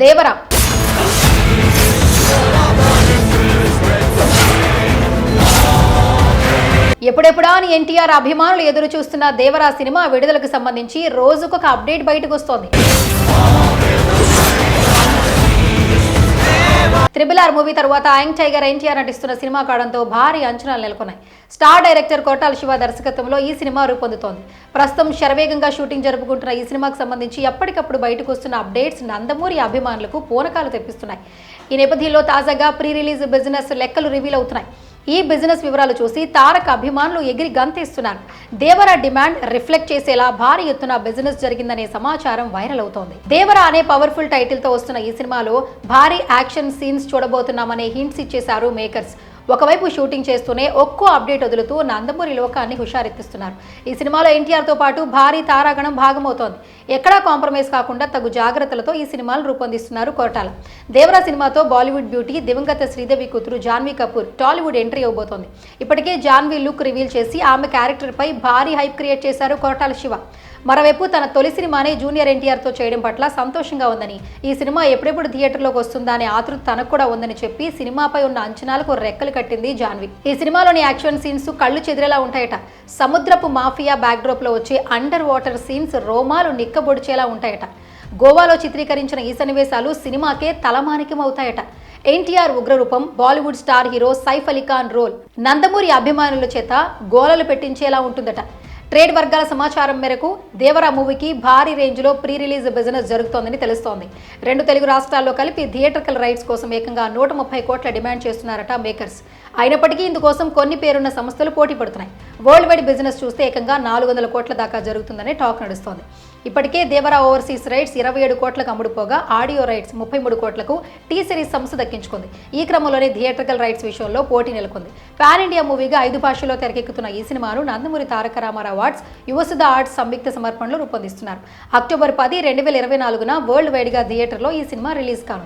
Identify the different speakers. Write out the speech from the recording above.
Speaker 1: దేవరా. ఎప్పుడెప్పుడా అని ఎన్టీఆర్ అభిమానులు ఎదురు చూస్తున్న దేవరా సినిమా విడుదలకు సంబంధించి రోజుకొక అప్డేట్ బయటకు వస్తోంది త్రిబుల్ ఆర్ మూవీ తర్వాత యాంగ్ టైగర్ ఎన్టీఆర్ నటిస్తున్న సినిమా కావడంతో భారీ అంచనాలు నెలకొన్నాయి. స్టార్ డైరెక్టర్ కోటాల శివ దర్శకత్వంలో ఈ సినిమా రూపొందుతోంది. ప్రస్తుతం శరవేగంగా షూటింగ్ జరుపుకుంటున్న ఈ సినిమాకు సంబంధించి ఎప్పటికప్పుడు బయటకు వస్తున్న అప్డేట్స్ నందమూరి అభిమానులకు పూనకాలు తెప్పిస్తున్నాయి. ఈ నేపథ్యంలో తాజాగా ప్రీ రిలీజ్ బిజినెస్ లెక్కలు రివీల్ అవుతున్నాయి. ఈ బిజినెస్ వివరాలు చూసి తారక్ అభిమానులు ఎగిరి గంతేస్తున్నారు. దేవరా డిమాండ్ రిఫ్లెక్ట్ చేసేలా భారీ ఎత్తున బిజినెస్ జరిగిందనే సమాచారం వైరల్ అవుతోంది. దేవరా అనే పవర్ఫుల్ టైటిల్తో వస్తున్న ఈ సినిమాలో భారీ యాక్షన్ సీన్స్ చూడబోతున్నామనే హింట్స్ ఇచ్చేశారు మేకర్స్. ఒకవైపు షూటింగ్ చేస్తూనే ఒక్కో అప్డేట్ వదులుతూ నందమూరి లోకాన్ని హుషారెత్తిస్తున్నారు. ఈ సినిమాలో ఎన్టీఆర్తో పాటు భారీ తారాగణం భాగమవుతోంది. ఎక్కడా కాంప్రమైజ్ కాకుండా తగు జాగ్రత్తలతో ఈ సినిమాలు రూపొందిస్తున్నారు కోటాల. దేవరా సినిమాతో బాలీవుడ్ బ్యూటీ దివంగత శ్రీదేవి కూతురు జాన్వీ కపూర్ టాలీవుడ్ ఎంట్రీ అవ్వబోతోంది. ఇప్పటికే జాన్వీ లుక్ రివీల్ చేసి ఆమె క్యారెక్టర్పై భారీ హైప్ క్రియేట్ చేశారు కోటాల శివ. మరోవైపు తన తొలి సినిమానే జూనియర్ ఎన్టీఆర్తో చేయడం పట్ల సంతోషంగా ఉందని. ఈ సినిమా ఎప్పుడెప్పుడు థియేటర్లోకి వస్తుందా అనే ఆతృత తనకు కూడా ఉందని చెప్పి సినిమాపై ఉన్న అంచనాలకు రెక్కలు కట్టింది జాన్వి. ఈ సినిమాలోని యాక్షన్ సీన్స్ కళ్ళు చెదిరేలా ఉంటాయట. సముద్రపు మాఫియా బ్యాక్డ్రాప్లో వచ్చే అండర్ వాటర్ సీన్స్ రోమాలు నిక్కబొడిచేలా ఉంటాయట. గోవాలో చిత్రీకరించిన ఈ సన్నివేశాలు సినిమాకే తలమానికం అవుతాయట. ఎన్టీఆర్ ఉగ్రరూపం Bollywood star hero Saif Ali Khan role Nandamuri అభిమానుల చేత గోలలు పెట్టించేలా ఉంటుందట. ట్రేడ్ వర్గాల సమాచారం మేరకు దేవరా మూవీకి భారీ రేంజ్లో ప్రీ రిలీజ్ బిజినెస్ జరుగుతోందని తెలుస్తోంది. రెండు తెలుగు రాష్ట్రాల్లో కలిపి థియేటర్కల్ రైట్స్ కోసం ఏకంగా నూట ముప్పై కోట్ల డిమాండ్ చేస్తున్నారట మేకర్స్. అయినప్పటికీ ఇందుకోసం కొన్ని పేరున్న సంస్థలు పోటీ పడుతున్నాయి. వరల్డ్ వైడ్ బిజినెస్ చూస్తే ఏకంగా నాలుగు వందల కోట్ల దాకా జరుగుతుందనే టాక్ నడుస్తోంది. ఇప్పటికే దేవరా ఓవర్సీస్ రైట్స్ ఇరవై ఏడు కోట్లకు అమ్ముడుపోగా ఆడియో రైట్స్ ముప్పై మూడు కోట్లకు టీ సిరీస్ సంస్థ దక్కించుకుంది. ఈ క్రమంలోనే థియేటర్కల్ రైట్స్ విషయంలో పోటీ నెలకొంది. పాన్ ఇండియా మూవీగా ఐదు భాషల్లో తెరకెక్కుతున్న ఈ సినిమాను నందమూరి తారక రామారావు అవార్డ్స్ యువసుధ ఆర్ట్స్ సంయుక్త సమర్పణలో రూపొందిస్తున్నారు. అక్టోబర్ పది రెండు వేల ఇరవై నాలుగున వరల్డ్ వైడ్గా థియేటర్లో ఈ సినిమా రిలీజ్ కానుంది.